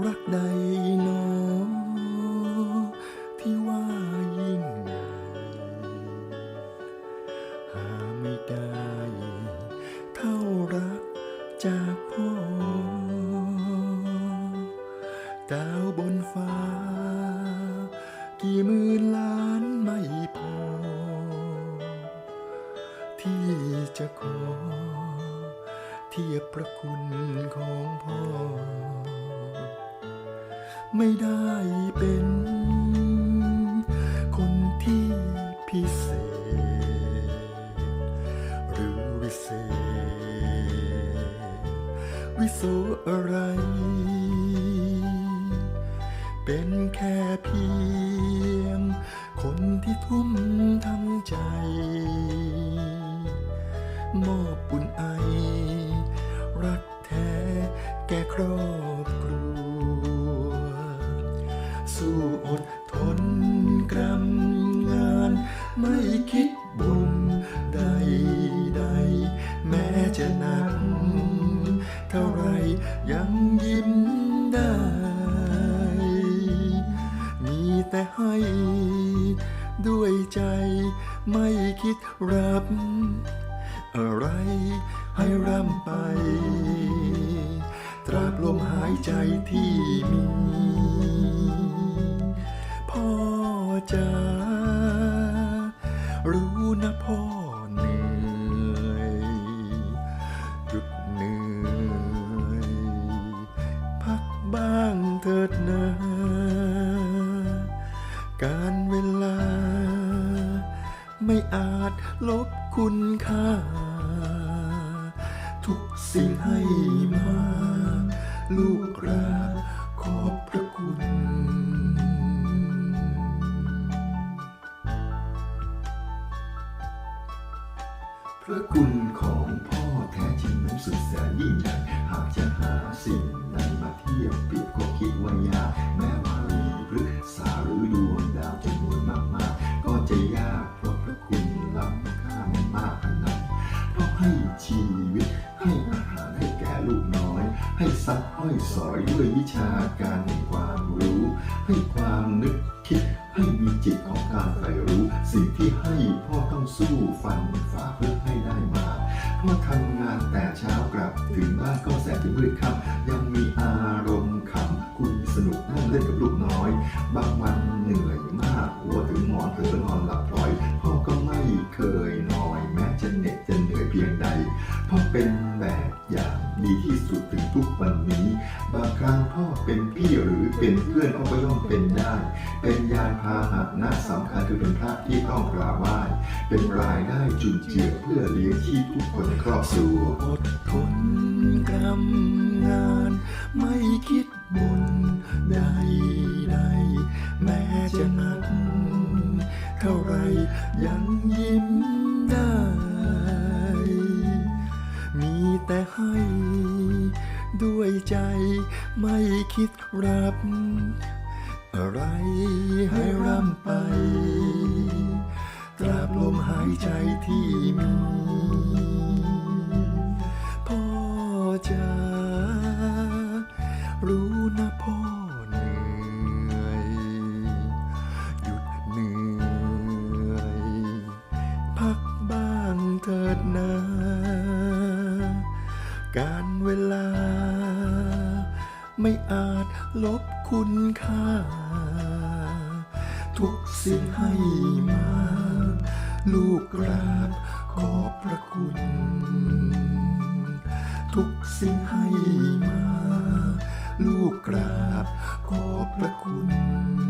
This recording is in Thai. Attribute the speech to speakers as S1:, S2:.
S1: รักใดหนอที่ว่ายิ่งใหญ่หาไม่ได้ เท่ารักจากพ่อ ดาวบนฟ้า กี่หมื่นล้านไม่พอ ที่จะขอ เทียบพระคุณของพ่อ ไม่ได้เป็น คนที่พิเศษ หรือวิเศษ วิโสอะไร เป็นแค่เพียง คนที่ทุ่มทั้งใจ มอบบุญไอ รักแท้แก่ครอบ ยังยิ้มได้ มีแต่ให้ด้วยใจไม่คิดรับ อะไรให้ร่ำไป ตราบลมหายใจที่มี พ่อจะ การเวลา ไม่อาจลบคุณค่า ทุกสิ่งให้มา ลูกราบขอบพระคุณ
S2: พระคุณของพ่อแท้จริงนั้นสุดแสนยิ่งใหญ่หากจะหาสิ่งใดมาเทียบเปรียบ ซักห้อยสอยด้วยวิชาการแห่งความรู้ ให้ความนึกคิดให้มีจิตของการใฝ่รู้ สิ่งที่ให้พ่อต้องสู้ฟันฝ่าเพื่อให้ได้มาพ่อทำงานแต่เช้ากลับถึงบ้านก็แสนจะมืดค่ำยังมีอารมณ์ขำคุยสนุกนั่งเล่นกับลูกน้อย บางวันเหนื่อยมากหัวถึงหมอนเธอนอนหลับพลอยพ่อก็ไม่เคยนอยแม้จะเหน็ดจะเหนื่อยเพียงใด พ่อเป็นแบบอย่างดีที่สุดถึงทุกวันนี้ บางครั้งพ่อเป็นพี่หรือเป็นเพื่อนก็ย่อมเป็นได้ เป็นยานพาหนะน่าสำคัญคือเป็นพระที่ต้องกราบไหว้เป็นรายได้จุนเจือเพื่อเลี้ยงชีพทุกคนในครอบครัว
S1: อดทนกรำงานไม่คิดบุญใดใดแม้จะหนักเท่าไรยังยิ้มได้ แต่ให้ ด้วยใจไม่คิดรับ อะไรให้ร่ำไป ตราบลมหายใจที่มี การเวลา ไม่อาจลบคุณค่า ทุกสิ่งให้มา ลูกกราบขอบพระคุณ ทุกสิ่งให้มา ลูกกราบขอบพระคุณ